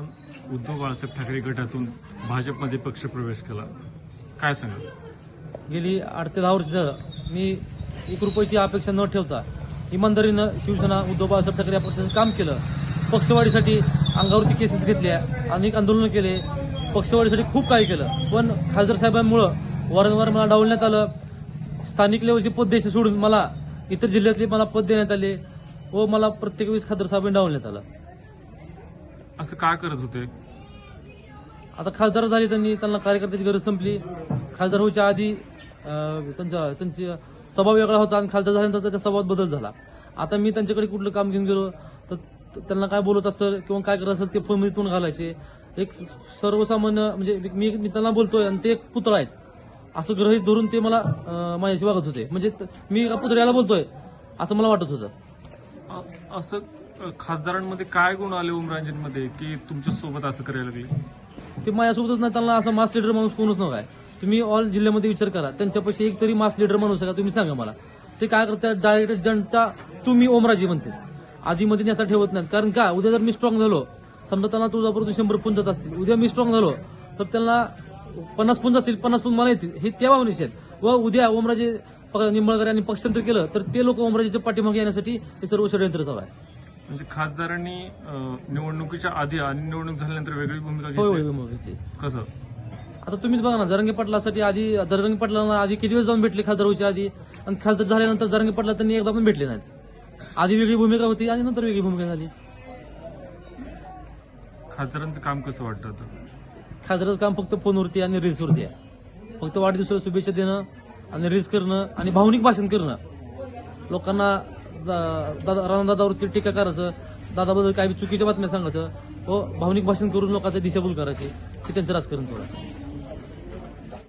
बाळासाहेब ठाकरे गटातून भाजपमध्ये पक्षप्रवेश केला. काय सांगा गेली आठ ते दहा वर्ष झालं. मी एक रुपयाची अपेक्षा न ठेवता इमानदारीनं शिवसेना उद्धव बाळासाहेब ठाकरे या पक्षाचं काम केलं. पक्षवाढीसाठी अंगावरती केसेस घेतल्या अनेक आंदोलनं केले. पक्षवाढीसाठी खूप काही केलं. पण खासदार साहेबांमुळं वारंवार मला डावलण्यात आलं. स्थानिक लेवलचे पद द्यायचे सोडून मला इतर जिल्ह्यातले मला पद देण्यात आले व मला प्रत्येक वेळेस खासदार साहेबांनी डावलण्यात आलं. असं का करत होते? आता खासदार झाले त्यांनी त्यांना कार्यकर्त्याची गरज संपली. खासदार व्हायच्या आधी अं, त्यांचा त्यांची स्वभाव वेगळा होता आणि खासदार झाल्यानंतर त्याच्या स्वभावात बदल झाला. आता मी त्यांच्याकडे कुठलं काम घेऊन गेलो तर त- त्यांना काय बोलत असेल किंवा काय करत असेल ते फोनमध्ये तोंड घालायचे. एक स- सर्वसामान्य म्हणजे मी मी त्यांना बोलतोय आणि ते एक पुतळा आहेत. असं ग्रहित धरून ते मला अं, माझ्याशी वागत होते. म्हणजे त- मी एका पुतळ्याला बोलतोय असं मला वाटत होतं. अ- असं खासदारांमध्ये काय गुण आले ओमरांजनमध्ये की तुमच्यासोबत असं करायला लागले? ते माझ्यासोबतच नाही त्यांना असं मास लीडर माणूस कोणच नव्हता तुम्ही ऑल जिल्ह्यामध्ये विचार करा. त्यांच्यापाशी एक तरी मास लीडर माणूस आहे का? तुम्ही सांगा मला. ते काय करतात? डायरेक्ट जनता तुम्ही ओमराजी म्हणते. आधीमध्ये नेता ठेवत नाहीत. कारण का? उद्या जर मी स्ट्रॉंग झालो समजा त्यांना तुझ्याबरोबर शंभर पुन जात असतील. उद्या मी स्ट्रॉंग झालो तर त्यांना पन्नास पुन जातील पन्नास पुन मला येतील. हे तेव्हा निषेध व उद्या ओमराजे निंबळकर यांनी पक्षांतर केलं तर ते लोक ओमराजेच्या पाठीमागे येण्यासाठी हे सर्व षडयंत्र चालू आहे. म्हणजे खासदारांनी निवडणुकीच्या आधी आणि निवडणूक झाल्यानंतर वेगळी भूमिका होय घेतली. होय. कसं? आता तुम्हीच बघा ना जरंगे पाटलासाठी आधी जरंगे पाटलांना आधी किती वेळ जाऊन भेटले खासदार आधी? आणि खासदार झाल्यानंतर जरंगे पाटला त्यांनी एकदा पण भेटले नाहीत. आधी वेगळी भूमिका होती आणि नंतर वेगळी भूमिका झाली. खासदारांचं काम कसं वाटतं आता? खासदाराचं काम फक्त फोनवरती आणि रील्सवरती आहे. फक्त वाढदिवसाला शुभेच्छा देणं आणि रील्स करणं आणि भावनिक भाषण करणं. लोकांना राणादादावरती टीका करायचं. दादाबद्दल काही चुकीच्या बातम्या सांगायचं. व भावनिक भाषण करून लोकांचा दिशाभूल करायची. हे त्यांचं राजकारण थोडं